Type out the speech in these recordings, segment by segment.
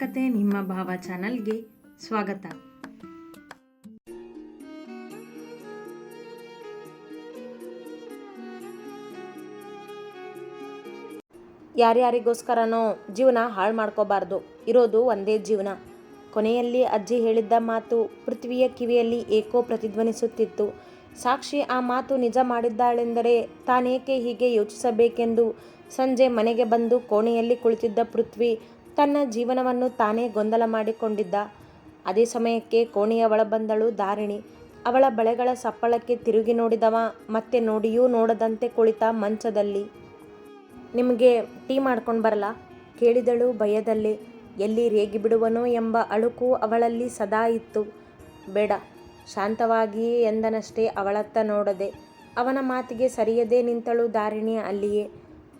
ಕತೆ ನಿಮ್ಮ ಭಾವ ಚಾನಲ್ಗೆ ಸ್ವಾಗತ. ಯಾರ್ಯಾರಿಗೋಸ್ಕರನೋ ಜೀವನ ಹಾಳು ಮಾಡ್ಕೋಬಾರ್ದು, ಇರೋದು ಒಂದೇ ಜೀವನ. ಕೊನೆಯಲ್ಲಿ ಅಜ್ಜಿ ಹೇಳಿದ್ದ ಮಾತು ಪೃಥ್ವಿಯ ಕಿವಿಯಲ್ಲಿ ಏಕೋ ಪ್ರತಿಧ್ವನಿಸುತ್ತಿತ್ತು. ಸಾಕ್ಷಿ ಆ ಮಾತು ನಿಜ ಮಾಡಿದ್ದಾಳೆಂದರೆ ತಾನೇಕೆ ಹೀಗೆ ಯೋಚಿಸಬೇಕೆಂದು ಸಂಜೆ ಮನೆಗೆ ಬಂದು ಕೋಣೆಯಲ್ಲಿ ಕುಳಿತಿದ್ದ ಪೃಥ್ವಿ ತನ್ನ ಜೀವನವನ್ನು ತಾನೇ ಗೊಂದಲ ಮಾಡಿಕೊಂಡಿದ್ದ. ಅದೇ ಸಮಯಕ್ಕೆ ಕೋಣೆಯ ಒಳಬಂದಳು ಧಾರಿಣಿ. ಅವಳ ಬಳೆಗಳ ಸಪ್ಪಳಕ್ಕೆ ತಿರುಗಿ ನೋಡಿದವ, ಮತ್ತೆ ನೋಡಿಯೂ ನೋಡದಂತೆ ಕುಳಿತ ಮಂಚದಲ್ಲಿ. ನಿಮಗೆ ಟೀ ಮಾಡ್ಕೊಂಡು ಬರಲ್ಲ ಕೇಳಿದಳು ಭಯದಲ್ಲಿ. ಎಲ್ಲಿ ರೇಗಿ ಬಿಡುವನೋ ಎಂಬ ಅಳುಕು ಅವಳಲ್ಲಿ ಸದಾ ಇತ್ತು. ಬೇಡ ಶಾಂತವಾಗಿಯೇ ಎಂದನಷ್ಟೇ ಅವಳತ್ತ ನೋಡದೆ. ಅವನ ಮಾತಿಗೆ ಸರಿಯದೇ ನಿಂತಳು ದಾರಿಣಿ ಅಲ್ಲಿಯೇ.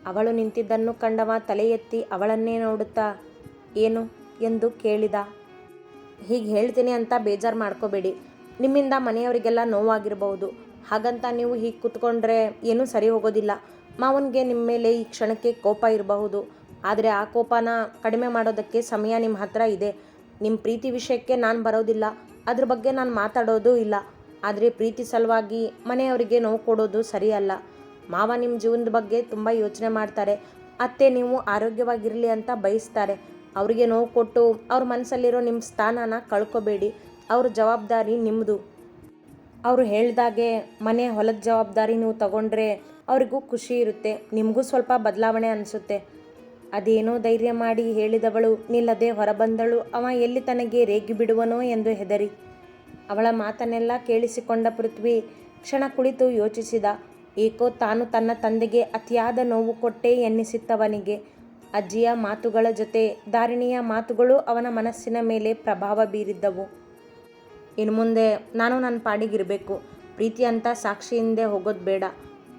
ಅವಳು ನಿಂತಿದ್ದನ್ನು ಕಂಡವ ತಲೆ ಎತ್ತಿ ಅವಳನ್ನೇ ನೋಡುತ್ತಾ ಏನು ಎಂದು ಕೇಳಿದ. ಹೀಗೆ ಹೇಳ್ತೀನಿ ಅಂತ ಬೇಜಾರು ಮಾಡ್ಕೋಬೇಡಿ. ನಿಮ್ಮಿಂದ ಮನೆಯವರಿಗೆಲ್ಲ ನೋವಾಗಿರಬಹುದು. ಹಾಗಂತ ನೀವು ಹೀಗೆ ಕೂತ್ಕೊಂಡ್ರೆ ಏನೂ ಸರಿ ಹೋಗೋದಿಲ್ಲ. ಮಾವನಿಗೆ ನಿಮ್ಮ ಮೇಲೆ ಈ ಕ್ಷಣಕ್ಕೆ ಕೋಪ ಇರಬಹುದು. ಆದರೆ ಆ ಕೋಪನ ಕಡಿಮೆ ಮಾಡೋದಕ್ಕೆ ಸಮಯ ನಿಮ್ಮ ಹತ್ರ ಇದೆ. ನಿಮ್ಮ ಪ್ರೀತಿ ವಿಷಯಕ್ಕೆ ನಾನು ಬರೋದಿಲ್ಲ. ಅದ್ರ ಬಗ್ಗೆ ನಾನು ಮಾತಾಡೋದು ಇಲ್ಲ. ಆದರೆ ಪ್ರೀತಿ ಸಲುವಾಗಿ ಮನೆಯವರಿಗೆ ನೋವು ಕೊಡೋದು ಸರಿಯಲ್ಲ. ಮಾವ ನಿಮ್ಮ ಜೀವನದ ಬಗ್ಗೆ ತುಂಬ ಯೋಚನೆ ಮಾಡ್ತಾರೆ. ಅತ್ತೆ ನೀವು ಆರೋಗ್ಯವಾಗಿರಲಿ ಅಂತ ಬಯಸ್ತಾರೆ. ಅವರಿಗೆ ನೋವು ಕೊಟ್ಟು ಅವ್ರ ಮನಸ್ಸಲ್ಲಿರೋ ನಿಮ್ಮ ಸ್ಥಾನನ ಕಳ್ಕೊಬೇಡಿ. ಅವ್ರ ಜವಾಬ್ದಾರಿ ನಿಮ್ಮದು ಅವರು ಹೇಳ್ದಾಗೆ ಮನೆ ಹೊಲದ ಜವಾಬ್ದಾರಿ ನೀವು ತಗೊಂಡ್ರೆ ಅವರಿಗೂ ಖುಷಿ ಇರುತ್ತೆ, ನಿಮಗೂ ಸ್ವಲ್ಪ ಬದಲಾವಣೆ ಅನಿಸುತ್ತೆ. ಅದೇನೋ ಧೈರ್ಯ ಮಾಡಿ ಹೇಳಿದವಳು ನಿಲ್ಲದೆ ಹೊರಬಂದಳು, ಅವ ಎಲ್ಲಿ ತನಗೆ ರೇಗಿ ಬಿಡುವನೋ ಎಂದು ಹೆದರಿ. ಅವಳ ಮಾತನ್ನೆಲ್ಲ ಕೇಳಿಸಿಕೊಂಡ ಪೃಥ್ವಿ ಕ್ಷಣ ಕುಳಿತು ಯೋಚಿಸಿದ, ಏಕೋ ತಾನು ತನ್ನ ತಂದೆಗೆ ಅತಿಯಾದ ನೋವು ಕೊಟ್ಟೆ ಎನ್ನಿಸಿತ್ತವನಿಗೆ. ಅಜ್ಜಿಯ ಮಾತುಗಳ ಜೊತೆ ದಾರಿಣಿಯ ಮಾತುಗಳು ಅವನ ಮನಸ್ಸಿನ ಮೇಲೆ ಪ್ರಭಾವ ಬೀರಿದ್ದವು. ಇನ್ನು ಮುಂದೆ ನಾನು ನನ್ನ ಪಾಡಿಗಿರಬೇಕು. ಪ್ರೀತಿ ಅಂತ ಸಾಕ್ಷಿಯಿಂದೆ ಹೋಗೋದು ಬೇಡ.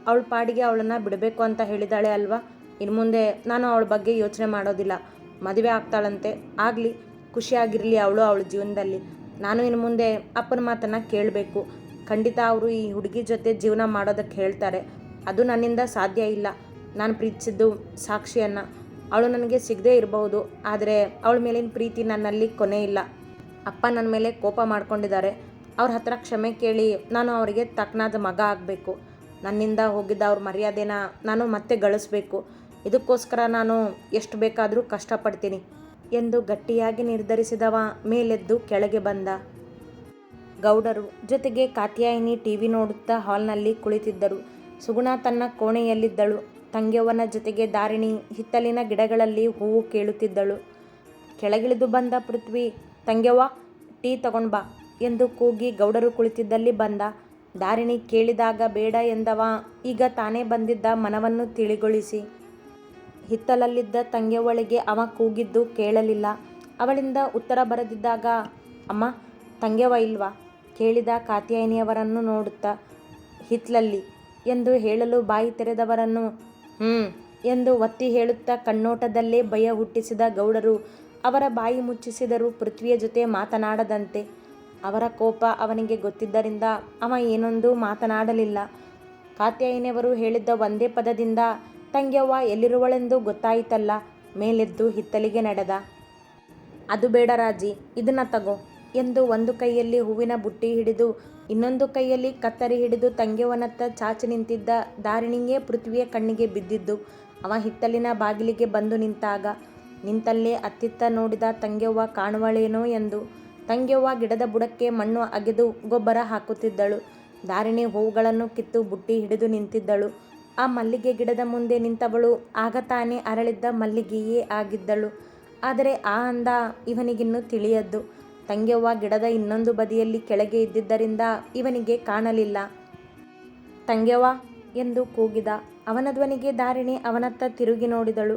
ಅವಳ ಪಾಡಿಗೆ ಅವಳನ್ನು ಬಿಡಬೇಕು ಅಂತ ಹೇಳಿದಾಳೆ ಅಲ್ವಾ? ಇನ್ನು ಮುಂದೆ ನಾನು ಅವಳ ಬಗ್ಗೆ ಯೋಚನೆ ಮಾಡೋದಿಲ್ಲ. ಮದುವೆ ಆಗ್ತಾಳಂತೆ. ಆಗಲಿ, ಖುಷಿಯಾಗಿರಲಿ ಅವಳು ಅವಳ ಜೀವನದಲ್ಲಿ. ನಾನು ಇನ್ನು ಮುಂದೆ ಅಪ್ಪನ ಮಾತನ್ನು ಕೇಳಬೇಕು. ಖಂಡಿತ ಅವರು ಈ ಹುಡುಗಿ ಜೊತೆ ಜೀವನ ಮಾಡೋದಕ್ಕೆ ಹೇಳ್ತಾರೆ. ಅದು ನನ್ನಿಂದ ಸಾಧ್ಯ ಇಲ್ಲ. ನಾನು ಪ್ರೀತಿಸಿದ್ದು ಸಾಕ್ಷಿಯನ್ನು. ಅವಳು ನನಗೆ ಸಿಗದೇ ಇರಬಹುದು, ಆದರೆ ಅವಳ ಮೇಲಿನ ಪ್ರೀತಿ ನನ್ನಲ್ಲಿ ಕೊನೆ ಇಲ್ಲ. ಅಪ್ಪ ನನ್ನ ಮೇಲೆ ಕೋಪ ಮಾಡ್ಕೊಂಡಿದ್ದಾರೆ. ಅವ್ರ ಹತ್ರ ಕ್ಷಮೆ ಕೇಳಿ ನಾನು ಅವರಿಗೆ ತಕ್ಕನಾದ ಮಗ ಆಗಬೇಕು. ನನ್ನಿಂದ ಹೋಗಿದ್ದ ಅವ್ರ ಮರ್ಯಾದೆನ ನಾನು ಮತ್ತೆ ಗಳಿಸ್ಬೇಕು. ಇದಕ್ಕೋಸ್ಕರ ನಾನು ಎಷ್ಟು ಬೇಕಾದರೂ ಕಷ್ಟಪಡ್ತೀನಿ ಎಂದು ಗಟ್ಟಿಯಾಗಿ ನಿರ್ಧರಿಸಿದವ ಮೇಲೆದ್ದು ಕೆಳಗೆ ಬಂದ. ಗೌಡರು ಜೊತೆಗೆ ಕಾತ್ಯಾಯಿನಿ ಟಿ ವಿ ನೋಡುತ್ತಾ ಹಾಲ್ನಲ್ಲಿ ಕುಳಿತಿದ್ದರು. ಸುಗುಣ ತನ್ನ ಕೋಣೆಯಲ್ಲಿದ್ದಳು. ತಂಗ್ಯವ್ವನ ಜೊತೆಗೆ ದಾರಿಣಿ ಹಿತ್ತಲಿನ ಗಿಡಗಳಲ್ಲಿ ಹೂವು ಕೇಳುತ್ತಿದ್ದಳು. ಕೆಳಗಿಳಿದು ಬಂದ ಪೃಥ್ವಿ, ತಂಗ್ಯವ್ವ, ಟೀ ತಗೊಂಡ್ ಬಾ ಎಂದು ಕೂಗಿ ಗೌಡರು ಕುಳಿತಿದ್ದಲ್ಲಿ ಬಂದ. ದಾರಿಣಿ ಕೇಳಿದಾಗ, ಬೇಡ ಎಂದವ, ಈಗ ತಾನೇ ಬಂದಿದ್ದ ಮನವನ್ನು ತಿಳಿಗೊಳಿಸಿ. ಹಿತ್ತಲಲ್ಲಿದ್ದ ತಂಗ್ಯವ್ವಳಿಗೆ ಅವ ಕೂಗಿದ್ದು ಕೇಳಲಿಲ್ಲ. ಅವಳಿಂದ ಉತ್ತರ ಬರೆದಿದ್ದಾಗ, ಅಮ್ಮ ತಂಗ್ಯವ ಇಲ್ವಾ ಕೇಳಿದ ಕಾತ್ಯಾಯಿನಿಯವರನ್ನು ನೋಡುತ್ತಾ, ಹಿತ್ಲಲ್ಲಿ ಎಂದು ಹೇಳಲು ಬಾಯಿ ತೆರೆದವರನ್ನು ಹ್ಞೂ ಎಂದು ಒತ್ತಿ ಹೇಳುತ್ತಾ ಕಣ್ಣೋಟದಲ್ಲೇ ಭಯ ಹುಟ್ಟಿಸಿದ ಗೌಡರು ಅವರ ಬಾಯಿ ಮುಚ್ಚಿಸಿದರು ಪೃಥ್ವಿಯ ಜೊತೆ ಮಾತನಾಡದಂತೆ. ಅವರ ಕೋಪ ಅವನಿಗೆ ಗೊತ್ತಿದ್ದರಿಂದ ಅವ ಏನೊಂದು ಮಾತನಾಡಲಿಲ್ಲ. ಕಾತ್ಯಾಯಿನಿಯವರು ಹೇಳಿದ್ದ ಒಂದೇ ಪದದಿಂದ, ತಂಗ್ಯವ್ವ ಎಲ್ಲಿರುವಳೆಂದು ಗೊತ್ತಾಯಿತಲ್ಲ, ಮೇಲೆದ್ದು ಹಿತ್ತಲಿಗೆ ನಡೆದ. ಅದು ಬೇಡ ರಾಜಿ, ಇದನ್ನ ತಗೋ. ಎಂದು ಒಂದು ಕೈಯಲ್ಲಿ ಹೂವಿನ ಬುಟ್ಟಿ ಹಿಡಿದು, ಇನ್ನೊಂದು ಕೈಯಲ್ಲಿ ಕತ್ತರಿ ಹಿಡಿದು ತಂಗ್ಯವ್ವನತ್ತ ಚಾಚಿ ನಿಂತಿದ್ದ ದಾರಿಣಿಯೇ ಪೃಥ್ವಿಯ ಕಣ್ಣಿಗೆ ಬಿದ್ದಿದ್ದು, ಅವ ಹಿತ್ತಲಿನ ಬಾಗಿಲಿಗೆ ಬಂದು ನಿಂತಾಗ, ನಿಂತಲ್ಲೇ ಅತ್ತಿತ್ತ ನೋಡಿದ ತಂಗ್ಯವ್ವ ಕಾಣುವಳೇನೋ ಎಂದು. ತಂಗ್ಯವ್ವ ಗಿಡದ ಬುಡಕ್ಕೆ ಮಣ್ಣು ಅಗೆದು ಗೊಬ್ಬರ ಹಾಕುತ್ತಿದ್ದಳು. ದಾರಿಣಿ ಹೂವುಗಳನ್ನು ಕಿತ್ತು ಬುಟ್ಟಿ ಹಿಡಿದು ನಿಂತಿದ್ದಳು. ಆ ಮಲ್ಲಿಗೆ ಗಿಡದ ಮುಂದೆ ನಿಂತವಳು, ಆಗ ತಾನೇ ಅರಳಿದ್ದ ಮಲ್ಲಿಗೆಯೇ ಆಗಿದ್ದಳು. ಆದರೆ ಆ ಅಂದ ಇವನಿಗಿನ್ನೂ ತಿಳಿಯದ್ದು. ತಂಗ್ಯವ್ವ ಗಿಡದ ಇನ್ನೊಂದು ಬದಿಯಲ್ಲಿ ಕೆಳಗೆ ಇದ್ದಿದ್ದರಿಂದ ಇವನಿಗೆ ಕಾಣಲಿಲ್ಲ. ತಂಗ್ಯವ್ವ ಎಂದು ಕೂಗಿದ. ಅವನ ಧ್ವನಿಗೆ ದಾರಿಣಿ ಅವನತ್ತ ತಿರುಗಿ ನೋಡಿದಳು.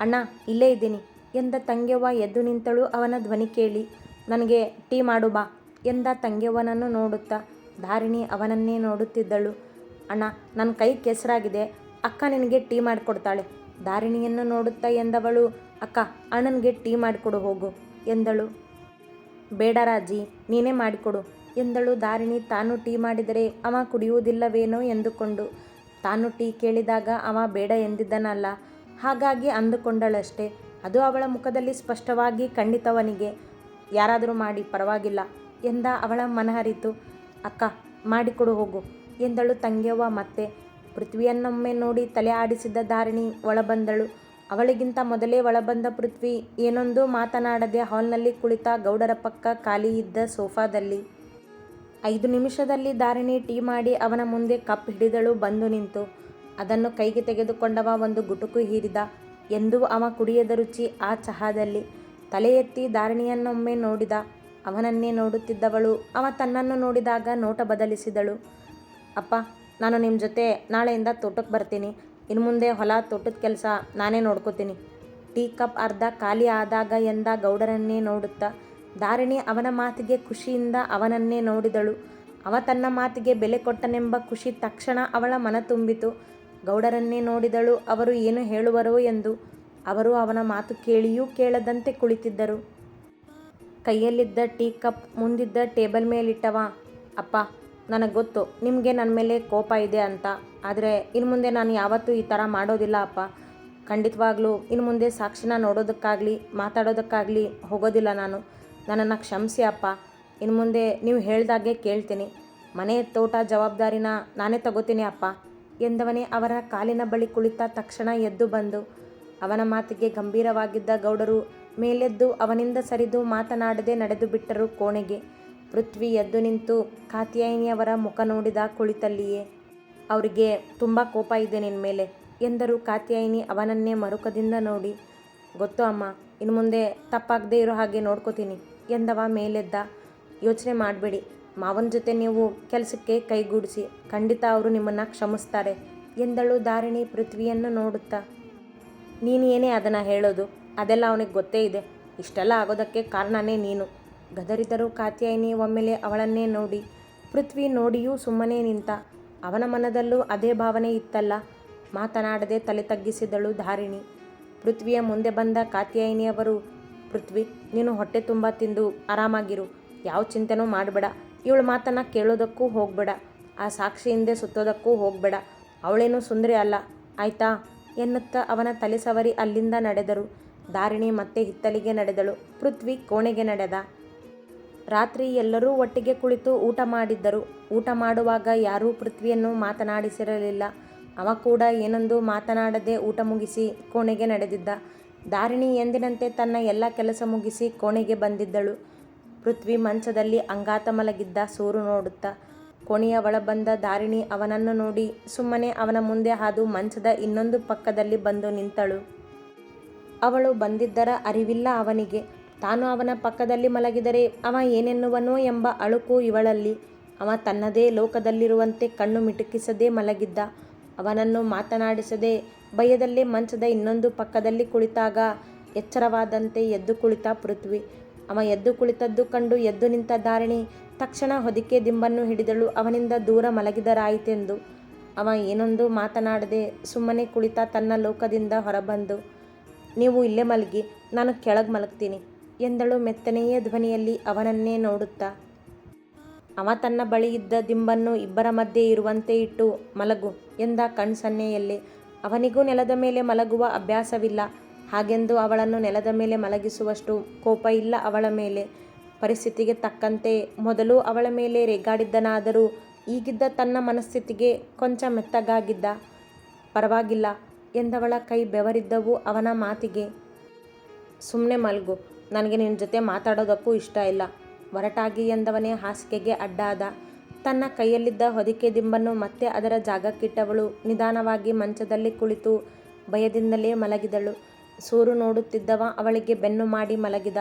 ಅಣ್ಣ, ಇಲ್ಲೇ ಇದ್ದೀನಿ ಎಂದ ತಂಗ್ಯವ್ವ ಎದ್ದು ನಿಂತಳು. ಅವನ ಧ್ವನಿ ಕೇಳಿ, ನನಗೆ ಟೀ ಮಾಡು ಬಾ ಎಂದ ತಂಗ್ಯವ್ವನನ್ನು ನೋಡುತ್ತಾ ದಾರಿಣಿ ಅವನನ್ನೇ ನೋಡುತ್ತಿದ್ದಳು. ಅಣ್ಣ ನನ್ನ ಕೈ ಕೆಸರಾಗಿದೆ. ಅಕ್ಕ ನಿನಗೆ ಟೀ ಮಾಡಿಕೊಡ್ತಾಳೆ. ದಾರಿಣಿಯನ್ನು ನೋಡುತ್ತಾ ಎಂದವಳು, ಅಕ್ಕ, ಅಣ್ಣನಿಗೆ ಟೀ ಮಾಡಿಕೊಡು ಹೋಗು ಎಂದಳು. ಬೇಡ ರಾಜಿ, ನೀನೇ ಮಾಡಿಕೊಡು. ಎಂದಳು ದಾರಿಣಿ ತಾನು ಟೀ ಮಾಡಿದರೆ ಅವ ಕುಡಿಯುವುದಿಲ್ಲವೇನೋ ಎಂದುಕೊಂಡು. ತಾನು ಟೀ ಕೇಳಿದಾಗ ಅವ ಬೇಡ ಎಂದಿದ್ದನಲ್ಲ. ಹಾಗಾಗಿ ಅಂದುಕೊಂಡಳಷ್ಟೇ. ಅದು ಅವಳ ಮುಖದಲ್ಲಿ ಸ್ಪಷ್ಟವಾಗಿ ಖಂಡಿತವನಿಗೆ. ಯಾರಾದರೂ ಮಾಡಿ, ಪರವಾಗಿಲ್ಲ ಎಂದ ಅವಳ ಮನಹರಿತು. ಅಕ್ಕ, ಮಾಡಿಕೊಡು, ಹೋಗು ಎಂದಳು ತಂಗಿಯವ್ವ ಮತ್ತೆ. ಪೃಥ್ವಿಯನ್ನೊಮ್ಮೆ ನೋಡಿ ತಲೆ ಆಡಿಸಿದ್ದ ಧಾರಿಣಿ ಒಳಬಂದಳು. ಅವಳಿಗಿಂತ ಮೊದಲೇ ಒಳಬಂದ ಪೃಥ್ವಿ ಏನೊಂದು ಮಾತನಾಡದೆ ಹಾಲ್ನಲ್ಲಿ ಕುಳಿತ ಗೌಡರ ಪಕ್ಕ ಖಾಲಿ ಇದ್ದ ಸೋಫಾದಲ್ಲಿ. ಐದು ನಿಮಿಷದಲ್ಲಿ ಧಾರಿಣಿ ಟೀ ಮಾಡಿ ಅವನ ಮುಂದೆ ಕಪ್ ಹಿಡಿದಳು ಬಂದು ನಿಂತು. ಅದನ್ನು ಕೈಗೆ ತೆಗೆದುಕೊಂಡವ ಒಂದು ಗುಟುಕು ಹೀರಿದ. ಎಂದೂ ಅವ ಕುಡಿಯದ ರುಚಿ ಆ ಚಹಾದಲ್ಲಿ. ತಲೆ ಎತ್ತಿ ಧಾರಣಿಯನ್ನೊಮ್ಮೆ ನೋಡಿದ. ಅವನನ್ನೇ ನೋಡುತ್ತಿದ್ದವಳು. ಅವ ತನ್ನನ್ನು ನೋಡಿದಾಗ ನೋಟ ಬದಲಿಸಿದಳು. ಅಪ್ಪ, ನಾನು ನಿಮ್ಮ ಜೊತೆ ನಾಳೆಯಿಂದ ತೋಟಕ್ಕೆ ಬರ್ತೀನಿ. ಇನ್ನು ಮುಂದೆ ಹೊಲ ತೋಟದ ಕೆಲಸ ನಾನೇ ನೋಡ್ಕೋತೀನಿ. ಟೀ ಕಪ್ ಅರ್ಧ ಖಾಲಿ ಆದಾಗ ಎಂದ ಗೌಡರನ್ನೇ ನೋಡುತ್ತಾ. ಧಾರಿಣಿ ಅವನ ಮಾತಿಗೆ ಖುಷಿಯಿಂದ ಅವನನ್ನೇ ನೋಡಿದಳು. ಅವ ತನ್ನ ಮಾತಿಗೆ ಬೆಲೆ ಕೊಟ್ಟನೆಂಬ ಖುಷಿ ತಕ್ಷಣ ಅವಳ ಮನ ತುಂಬಿತು. ಗೌಡರನ್ನೇ ನೋಡಿದಳು, ಅವರು ಏನು ಹೇಳುವರೋ ಎಂದು. ಅವರು ಅವನ ಮಾತು ಕೇಳಿಯೂ ಕೇಳದಂತೆ ಕುಳಿತಿದ್ದರು. ಕೈಯಲ್ಲಿದ್ದ ಟೀ ಕಪ್, ಮುಂದಿದ್ದ ಟೇಬಲ್ ಮೇಲಿಟ್ಟವ. ಅಪ್ಪ ನನಗೆ ಗೊತ್ತು. ನಿಮಗೆ ನನ್ನ ಮೇಲೆ ಕೋಪ ಇದೆ ಅಂತ. ಆದರೆ ಇನ್ನು ಮುಂದೆ ನಾನು ಯಾವತ್ತೂ ಈ ಥರ ಮಾಡೋದಿಲ್ಲ ಅಪ್ಪ. ಖಂಡಿತವಾಗ್ಲೂ ಇನ್ನು ಮುಂದೆ ಸಾಕ್ಷಿನ ನೋಡೋದಕ್ಕಾಗಲಿ, ಮಾತಾಡೋದಕ್ಕಾಗಲಿ ಹೋಗೋದಿಲ್ಲ ನಾನು. ನನ್ನನ್ನು ಕ್ಷಮಿಸಿ ಅಪ್ಪ. ಇನ್ನು ಮುಂದೆ ನೀವು ಹೇಳ್ದಾಗೆ ಕೇಳ್ತೀನಿ. ಮನೆ ತೋಟ ಜವಾಬ್ದಾರಿನ ನಾನೇ ತಗೋತೀನಿ ಅಪ್ಪ. ಎಂದವನೇ ಅವರ ಕಾಲಿನ ಬಳಿ ಕುಳಿತ ತಕ್ಷಣ ಎದ್ದು ಬಂದು, ಅವನ ಮಾತಿಗೆ ಗಂಭೀರವಾಗಿದ್ದ ಗೌಡರು ಮೇಲೆದ್ದು ಅವನಿಂದ ಸರಿದು ಮಾತನಾಡದೆ ನಡೆದು ಬಿಟ್ಟರು ಕೋಣೆಗೆ. ಪೃಥ್ವಿ ಎದ್ದು ನಿಂತು ಕಾತ್ಯಾಯಿನಿಯವರ ಮುಖ ನೋಡಿದ ಕುಳಿತಲ್ಲಿಯೇ, ಅವರಿಗೆ ತುಂಬ ಕೋಪ ಇದೆ ನಿನ್ನ ಮೇಲೆ ಎಂದರು ಕಾತ್ಯಾಯಿನಿ ಅವನನ್ನೇ ಮರುಕದಿಂದ ನೋಡಿ, ಗೊತ್ತು ಅಮ್ಮ, ಇನ್ನು ಮುಂದೆ ತಪ್ಪಾಗದೇ ಇರೋ ಹಾಗೆ ನೋಡ್ಕೋತೀನಿ ಎಂದವ ಮೇಲೆದ್ದ, ಯೋಚನೆ ಮಾಡಬೇಡಿ, ಮಾವನ ಜೊತೆ ನೀವು ಕೆಲಸಕ್ಕೆ ಕೈಗೂಡಿಸಿ, ಖಂಡಿತ ಅವರು ನಿಮ್ಮನ್ನು ಕ್ಷಮಿಸ್ತಾರೆ ಎಂದಳು ಧಾರಿಣಿ ಪೃಥ್ವಿಯನ್ನು ನೋಡುತ್ತಾ. ನೀನು ಏನೇ ಅದನ್ನು ಹೇಳೋದು, ಅದೆಲ್ಲ ಅವನಿಗೆ ಗೊತ್ತೇ ಇದೆ, ಇಷ್ಟೆಲ್ಲ ಆಗೋದಕ್ಕೆ ಕಾರಣನೇ ನೀನು ಗದರಿದರು ಕಾತ್ಯಾಯಿನಿ ಒಮ್ಮೆಲೆ ಅವಳನ್ನೇ ನೋಡಿ, ಪೃಥ್ವಿ ನೋಡಿಯೂ ಸುಮ್ಮನೆ ನಿಂತ, ಅವನ ಮನದಲ್ಲೂ ಅದೇ ಭಾವನೆ ಇತ್ತಲ್ಲ. ಮಾತನಾಡದೆ ತಲೆ ತಗ್ಗಿಸಿದಳು ಧಾರಿಣಿ. ಪೃಥ್ವಿಯ ಮುಂದೆ ಬಂದ ಕಾತ್ಯಾಯಿನಿಯವರು, ಪೃಥ್ವಿ, ನೀನು ಹೊಟ್ಟೆ ತುಂಬ ತಿಂದು ಆರಾಮಾಗಿರು. ಯಾವ ಚಿಂತೆನೂ ಮಾಡಬೇಡ. ಇವಳು ಮಾತನ್ನು ಕೇಳೋದಕ್ಕೂ ಹೋಗಬೇಡ. ಆ ಸಾಕ್ಷಿ ಹಿಂದೆ ಸುತ್ತೋದಕ್ಕೂ ಹೋಗಬೇಡ. ಅವಳೇನು ಸುಂದರಿ ಅಲ್ಲ. ಆಯ್ತಾ? ಎನ್ನುತ್ತಾ ಅವನ ತಲೆ ಸವರಿ ಅಲ್ಲಿಂದ ನಡೆದರು. ಧಾರಿಣಿ ಮತ್ತೆ ಹಿತ್ತಲಿಗೆ ನಡೆದಳು. ಪೃಥ್ವಿ ಕೋಣೆಗೆ ನಡೆದ. ರಾತ್ರಿ ಎಲ್ಲರೂ ಒಟ್ಟಿಗೆ ಕುಳಿತು ಊಟ ಮಾಡಿದ್ದರು. ಊಟ ಮಾಡುವಾಗ ಯಾರೂ ಪೃಥ್ವಿಯನ್ನು ಮಾತನಾಡಿಸಿರಲಿಲ್ಲ. ಅವ ಕೂಡ ಏನೊಂದು ಮಾತನಾಡದೆ ಊಟ ಮುಗಿಸಿ ಕೋಣೆಗೆ ನಡೆದಿದ್ದ. ದಾರಿಣಿ ಎಂದಿನಂತೆ ತನ್ನ ಎಲ್ಲ ಕೆಲಸ ಮುಗಿಸಿ ಕೋಣೆಗೆ ಬಂದಿದ್ದಳು. ಪೃಥ್ವಿ ಮಂಚದಲ್ಲಿ ಅಂಗಾತ ಮಲಗಿದ್ದ ಸೂರು ನೋಡುತ್ತಾ. ಕೋಣೆಯ ಒಳ ಬಂದ ಧಾರಿಣಿ ಅವನನ್ನು ನೋಡಿ ಸುಮ್ಮನೆ ಅವನ ಮುಂದೆ ಹಾದು ಮಂಚದ ಇನ್ನೊಂದು ಪಕ್ಕದಲ್ಲಿ ಬಂದು ನಿಂತಳು. ಅವಳು ಬಂದಿದ್ದರ ಅರಿವಿಲ್ಲ ಅವನಿಗೆ. ತಾನು ಅವನ ಪಕ್ಕದಲ್ಲಿ ಮಲಗಿದರೆ ಅವ ಏನೆನ್ನುವನೋ ಎಂಬ ಅಳುಕು ಇವಳಲ್ಲಿ. ಅವ ತನ್ನದೇ ಲೋಕದಲ್ಲಿರುವಂತೆ ಕಣ್ಣು ಮಿಟುಕಿಸದೆ ಮಲಗಿದ್ದ. ಅವನನ್ನು ಮಾತನಾಡಿಸದೆ ಭಯದಲ್ಲೇ ಮಂಚದ ಇನ್ನೊಂದು ಪಕ್ಕದಲ್ಲಿ ಕುಳಿತಾಗ ಎಚ್ಚರವಾದಂತೆ ಎದ್ದು ಕುಳಿತ ಪೃಥ್ವಿ. ಅವ ಎದ್ದು ಕುಳಿತದ್ದು ಕಂಡು ಎದ್ದು ನಿಂತ ಧಾರಣಿ. ತಕ್ಷಣ ಹೊದಿಕೆ ದಿಂಬನ್ನು ಹಿಡಿದಳು ಅವನಿಂದ ದೂರ ಮಲಗಿದರಾಯಿತೆಂದು. ಅವ ಏನೊಂದು ಮಾತನಾಡದೆ ಸುಮ್ಮನೆ ಕುಳಿತ ತನ್ನ ಲೋಕದಿಂದ ಹೊರಬಂದು, ನೀವು ಇಲ್ಲೇ ಮಲಗಿ, ನಾನು ಕೆಳಗೆ ಮಲಗ್ತೀನಿ. ಎಂದಳು ಮೆತ್ತನೆಯ ಧ್ವನಿಯಲ್ಲಿ ಅವನನ್ನೇ ನೋಡುತ್ತಾ. ಅವ ತನ್ನ ಬಳಿ ಇದ್ದ ದಿಂಬನ್ನು ಇಬ್ಬರ ಮಧ್ಯೆ ಇರುವಂತೆ ಇಟ್ಟು, ಮಲಗು ಎಂದ ಕಣ್ಸನ್ನೆಯಲ್ಲಿ. ಅವನಿಗೂ ನೆಲದ ಮೇಲೆ ಮಲಗುವ ಅಭ್ಯಾಸವಿಲ್ಲ. ಹಾಗೆಂದು ಅವಳನ್ನು ನೆಲದ ಮೇಲೆ ಮಲಗಿಸುವಷ್ಟು ಕೋಪ ಇಲ್ಲ ಅವಳ ಮೇಲೆ. ಪರಿಸ್ಥಿತಿಗೆ ತಕ್ಕಂತೆ ಮೊದಲು ಅವಳ ಮೇಲೆ ರೇಗಾಡಿದ್ದನಾದರೂ ಈಗಿದ್ದ ತನ್ನ ಮನಸ್ಥಿತಿಗೆ ಕೊಂಚ ಮೆತ್ತಗಾಗಿದ್ದ. ಪರವಾಗಿಲ್ಲ ಎಂದವಳ ಕೈ ಬೆವರಿದ್ದವು ಅವನ ಮಾತಿಗೆ. ಸುಮ್ಮನೆ ಮಲ್ಗು ನನಗೆ ನಿನ್ನ ಜೊತೆ ಮಾತಾಡೋದಕ್ಕೂ ಇಷ್ಟ ಇಲ್ಲ. ಒರಟಾಗಿ ಎಂದವನೇ ಹಾಸಿಗೆಗೆ ಅಡ್ಡಾದ. ತನ್ನ ಕೈಯಲ್ಲಿದ್ದ ಹೊದಿಕೆ ದಿಂಬನ್ನು ಮತ್ತೆ ಅದರ ಜಾಗಕ್ಕಿಟ್ಟವಳು. ನಿಧಾನವಾಗಿ ಮಂಚದಲ್ಲಿ ಕುಳಿತು ಭಯದಿಂದಲೇ ಮಲಗಿದಳು. ಸೂರು ನೋಡುತ್ತಿದ್ದವ ಅವಳಿಗೆ ಬೆನ್ನು ಮಾಡಿ ಮಲಗಿದ.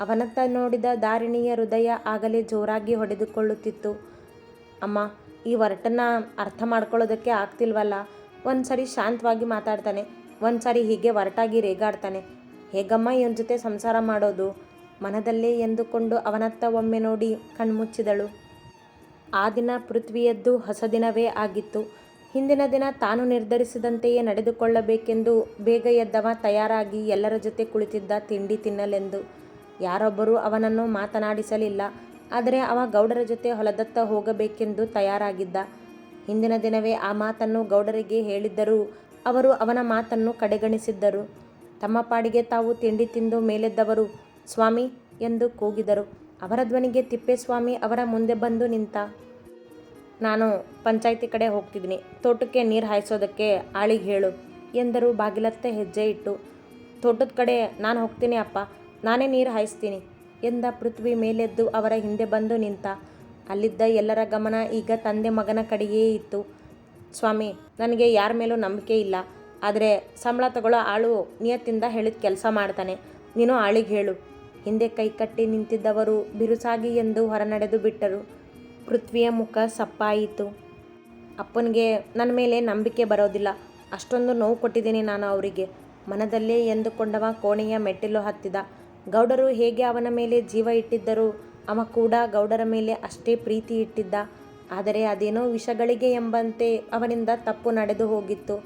ಅವನತ್ತ ನೋಡಿದ ದಾರಿಣಿಯ ಹೃದಯ ಆಗಲೇ ಜೋರಾಗಿ ಹೊಡೆದುಕೊಳ್ಳುತ್ತಿತ್ತು. ಅಮ್ಮ, ಈ ಒರಟನ್ನ ಅರ್ಥ ಮಾಡ್ಕೊಳ್ಳೋದಕ್ಕೆ ಆಗ್ತಿಲ್ವಲ್ಲ? ಒಂದು ಶಾಂತವಾಗಿ ಮಾತಾಡ್ತಾನೆ. ಒಂದು ಹೀಗೆ ಒರಟಾಗಿ ರೇಗಾಡ್ತಾನೆ. ಹೇಗಮ್ಮ ಇವನ ಜೊತೆ ಸಂಸಾರ ಮಾಡೋದು? ಮನದಲ್ಲೇ ಎಂದುಕೊಂಡು ಅವನತ್ತ ಒಮ್ಮೆ ನೋಡಿ ಕಣ್ಮುಚ್ಚಿದಳು. ಆ ದಿನ ಪೃಥ್ವಿಯದ್ದು ಹೊಸ ದಿನವೇ ಆಗಿತ್ತು. ಹಿಂದಿನ ದಿನ ತಾನು ನಿರ್ಧರಿಸಿದಂತೆಯೇ ನಡೆದುಕೊಳ್ಳಬೇಕೆಂದು ಬೇಗ ಎದ್ದವ ತಯಾರಾಗಿ ಎಲ್ಲರ ಜೊತೆ ಕುಳಿತಿದ್ದ ತಿಂಡಿ ತಿನ್ನಲೆಂದು. ಯಾರೊಬ್ಬರೂ ಅವನನ್ನು ಮಾತನಾಡಿಸಲಿಲ್ಲ. ಆದರೆ ಅವ ಗೌಡರ ಜೊತೆ ಹೊಲದತ್ತ ಹೋಗಬೇಕೆಂದು ತಯಾರಾಗಿದ್ದ. ಹಿಂದಿನ ದಿನವೇ ಆ ಮಾತನ್ನು ಗೌಡರಿಗೆ ಹೇಳಿದ್ದರೂ ಅವರು ಅವನ ಮಾತನ್ನು ಕಡೆಗಣಿಸಿದ್ದರು. ತಮ್ಮ ಪಾಡಿಗೆ ತಾವು ತಿಂಡಿ ತಿಂದು ಮೇಲೆದ್ದವರು ಸ್ವಾಮಿ ಎಂದು ಕೂಗಿದರು. ಅವರ ಧ್ವನಿಗೆ ತಿಪ್ಪೇಸ್ವಾಮಿ ಅವರ ಮುಂದೆ ಬಂದು ನಿಂತ, ನಾನು ಪಂಚಾಯಿತಿ ಕಡೆ ಹೋಗ್ತಿದ್ದೀನಿ. ತೋಟಕ್ಕೆ ನೀರು ಹಾಯಿಸೋದಕ್ಕೆ ಆಳಿಗೆ ಹೇಳು ಎಂದರು. ಬಾಗಿಲತ್ತೆ ಹೆಜ್ಜೆ ಇಟ್ಟು, ತೋಟದ ಕಡೆ ನಾನು ಹೋಗ್ತೀನಿ ಅಪ್ಪ. ನಾನೇ ನೀರು ಹಾಯಿಸ್ತೀನಿ ಎಂದ ಪೃಥ್ವಿ ಮೇಲೆದ್ದು ಅವರ ಹಿಂದೆ ಬಂದು ನಿಂತ. ಅಲ್ಲಿದ್ದ ಎಲ್ಲರ ಗಮನ ಈಗ ತಂದೆ ಮಗನ ಕಡೆಯೇ ಇತ್ತು. ಸ್ವಾಮಿ, ನನಗೆ ಯಾರ ಮೇಲೂ ನಂಬಿಕೆ ಇಲ್ಲ. ಆದರೆ ಸಂಬಳ ತಗೊಳ್ಳೋ ಆಳು ನಿಯತ್ತಿಂದ ಹೇಳಿದ ಕೆಲಸ ಮಾಡ್ತಾನೆ. ನೀನು ಆಳಿಗೆ ಹೇಳು. ಹಿಂದೆ ಕೈಕಟ್ಟಿ ನಿಂತಿದ್ದವರು ಬಿರುಸಾಗಿ ಎಂದು ಹೊರನಡೆದು ಬಿಟ್ಟರು. ಪೃಥ್ವಿಯ ಮುಖ ಸಪ್ಪಾಯಿತು. ಅಪ್ಪನಿಗೆ ನನ್ನ ಮೇಲೆ ನಂಬಿಕೆ ಬರೋದಿಲ್ಲ. ಅಷ್ಟೊಂದು ನೋವು ಕೊಟ್ಟಿದ್ದೀನಿ ನಾನು ಅವರಿಗೆ. ಮನದಲ್ಲೇ ಎಂದುಕೊಂಡವ ಕೋಣೆಯ ಮೆಟ್ಟಿಲು ಹತ್ತಿದ. ಗೌಡರು ಹೇಗೆ ಅವನ ಮೇಲೆ ಜೀವ ಇಟ್ಟಿದ್ದರು? ಅವ ಕೂಡ ಗೌಡರ ಮೇಲೆ ಅಷ್ಟೇ ಪ್ರೀತಿ ಇಟ್ಟಿದ್ದ. ಆದರೆ ಅದೇನೋ ವಿಷಗಳಿಗೆ ಎಂಬಂತೆ ಅವನಿಂದ ತಪ್ಪು ನಡೆದು ಹೋಗಿತ್ತು.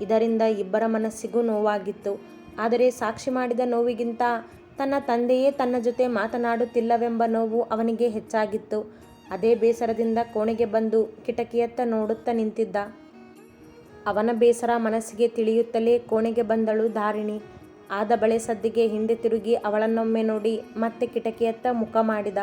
ಇದರಿಂದ ಇಬ್ಬರ ಮನಸ್ಸಿಗೂ ನೋವಾಗಿತ್ತು. ಆದರೆ ಸಾಕ್ಷಿ ಮಾಡಿದ ನೋವಿಗಿಂತ ತನ್ನ ತಂದೆಯೇ ತನ್ನ ಜೊತೆ ಮಾತನಾಡುತ್ತಿಲ್ಲವೆಂಬ ನೋವು ಅವನಿಗೆ ಹೆಚ್ಚಾಗಿತ್ತು. ಅದೇ ಬೇಸರದಿಂದ ಕೋಣೆಗೆ ಬಂದು ಕಿಟಕಿಯತ್ತ ನೋಡುತ್ತಾ ನಿಂತಿದ್ದ. ಅವನ ಬೇಸರ ಮನಸ್ಸಿಗೆ ತಿಳಿಯುತ್ತಲೇ ಕೋಣೆಗೆ ಬಂದಳು ಧಾರಿಣಿ. ಆದ ಬಳೆ ಸದ್ದಿಗೆ ಹಿಂದೆ ತಿರುಗಿ ಅವಳನ್ನೊಮ್ಮೆ ನೋಡಿ ಮತ್ತೆ ಕಿಟಕಿಯತ್ತ ಮುಖ ಮಾಡಿದ.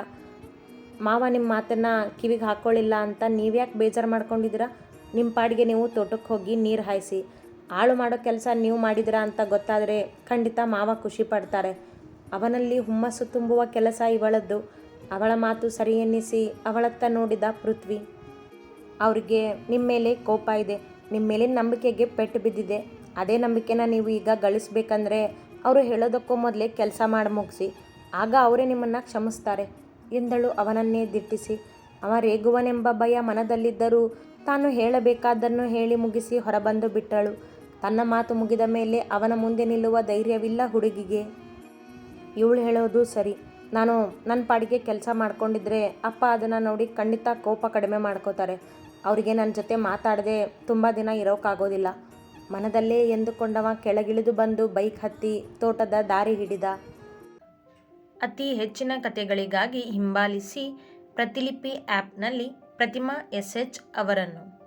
ಮಾವ ನಿಮ್ಮ ಮಾತನ್ನ ಕಿವಿಗೆ ಹಾಕ್ಕೊಳ್ಳಿಲ್ಲ ಅಂತ ನೀವ್ಯಾಕೆ ಬೇಜಾರು ಮಾಡ್ಕೊಂಡಿದ್ದೀರಾ? ನಿಮ್ಮ ಪಾಡಿಗೆ ನೀವು ತೋಟಕ್ಕೆ ಹೋಗಿ ನೀರು ಹಾಯಿಸಿ. ಆಳು ಮಾಡೋ ಕೆಲಸ ನೀವು ಮಾಡಿದಿರಾ ಅಂತ ಗೊತ್ತಾದರೆ ಖಂಡಿತ ಮಾವ ಖುಷಿ ಪಡ್ತಾರೆ. ಅವನಲ್ಲಿ ಹುಮ್ಮಸ್ಸು ತುಂಬುವ ಕೆಲಸ ಇವಳದ್ದು. ಅವಳ ಮಾತು ಸರಿ ಎನ್ನಿಸಿ ಅವಳತ್ತ ನೋಡಿದ ಪೃಥ್ವಿ. ಅವ್ರಿಗೆ ನಿಮ್ಮ ಮೇಲೆ ಕೋಪ ಇದೆ. ನಿಮ್ಮ ಮೇಲಿನ ನಂಬಿಕೆಗೆ ಪೆಟ್ಟು ಬಿದ್ದಿದೆ. ಅದೇ ನಂಬಿಕೆನ ನೀವು ಈಗ ಗಳಿಸ್ಬೇಕಂದ್ರೆ ಅವರು ಹೇಳೋದಕ್ಕೂ ಮೊದಲೇ ಕೆಲಸ ಮಾಡಿ ಮುಗಿಸಿ. ಆಗ ಅವರೇ ನಿಮ್ಮನ್ನು ಕ್ಷಮಿಸ್ತಾರೆ. ಎಂದಳು ಅವನನ್ನೇ ದಿಟ್ಟಿಸಿ. ಅವ ರೇಗುವನೆಂಬ ಭಯ ಮನದಲ್ಲಿದ್ದರೂ ತಾನು ಹೇಳಬೇಕಾದನ್ನು ಹೇಳಿ ಮುಗಿಸಿ ಹೊರಬಂದು ಬಿಟ್ಟಳು. ತನ್ನ ಮಾತು ಮುಗಿದ ಮೇಲೆ ಅವನ ಮುಂದೆ ನಿಲ್ಲುವ ಧೈರ್ಯವಿಲ್ಲ ಹುಡುಗಿಗೆ. ಇವಳು ಹೇಳೋದು ಸರಿ. ನಾನು ನನ್ನ ಪಾಡಿಗೆ ಕೆಲಸ ಮಾಡ್ಕೊಂಡಿದ್ರೆ ಅಪ್ಪ ಅದನ್ನು ನೋಡಿ ಖಂಡಿತ ಕೋಪ ಕಡಿಮೆ ಮಾಡ್ಕೋತಾರೆ. ಅವರಿಗೆ ನನ್ನ ಜೊತೆ ಮಾತಾಡದೆ ತುಂಬ ದಿನ ಇರೋಕ್ಕಾಗೋದಿಲ್ಲ ಮನದಲ್ಲೇ ಎಂದುಕೊಂಡವ ಕೆಳಗಿಳಿದು ಬಂದು ಬೈಕ್ ಹತ್ತಿ ತೋಟದ ದಾರಿ ಹಿಡಿದ. ಅತಿ ಹೆಚ್ಚಿನ ಕಥೆಗಳಿಗಾಗಿ ಹಿಂಬಾಲಿಸಿ ಪ್ರತಿಲಿಪಿ ಆ್ಯಪ್ನಲ್ಲಿ ಪ್ರತಿಮಾ ಎಸ್ ಎಚ್ ಅವರನ್ನು.